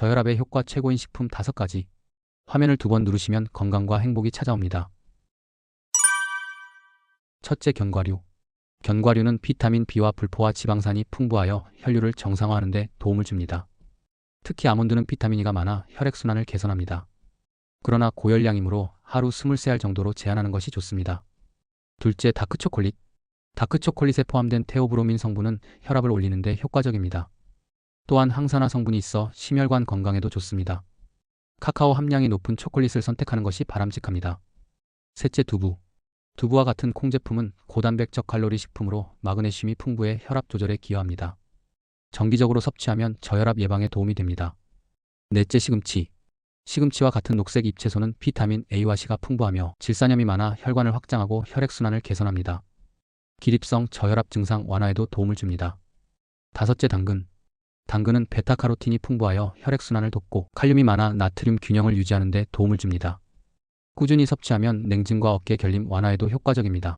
저혈압의 효과 최고인 식품 5가지. 화면을 두 번 누르시면 건강과 행복이 찾아옵니다. 첫째 견과류. 견과류는 비타민 B와 불포화 지방산이 풍부하여 혈류를 정상화하는 데 도움을 줍니다. 특히 아몬드는 비타민 E가 많아 혈액순환을 개선합니다. 그러나 고열량이므로 하루 23알 정도로 제한하는 것이 좋습니다. 둘째, 다크초콜릿. 다크초콜릿에 포함된 테오브로민 성분은 혈압을 올리는 데 효과적입니다. 또한 항산화 성분이 있어 심혈관 건강에도 좋습니다. 카카오 함량이 높은 초콜릿을 선택하는 것이 바람직합니다. 셋째, 두부. 두부와 같은 콩 제품은 고단백 저칼로리 식품으로 마그네슘이 풍부해 혈압 조절에 기여합니다. 정기적으로 섭취하면 저혈압 예방에 도움이 됩니다. 넷째 시금치. 시금치와 같은 녹색 잎채소는 비타민 A와 C가 풍부하며 질산염이 많아 혈관을 확장하고 혈액순환을 개선합니다. 기립성 저혈압 증상 완화에도 도움을 줍니다. 다섯째 당근. 당근은 베타카로틴이 풍부하여 혈액순환을 돕고 칼륨이 많아 나트륨 균형을 유지하는 데 도움을 줍니다. 꾸준히 섭취하면 냉증과 어깨 결림 완화에도 효과적입니다.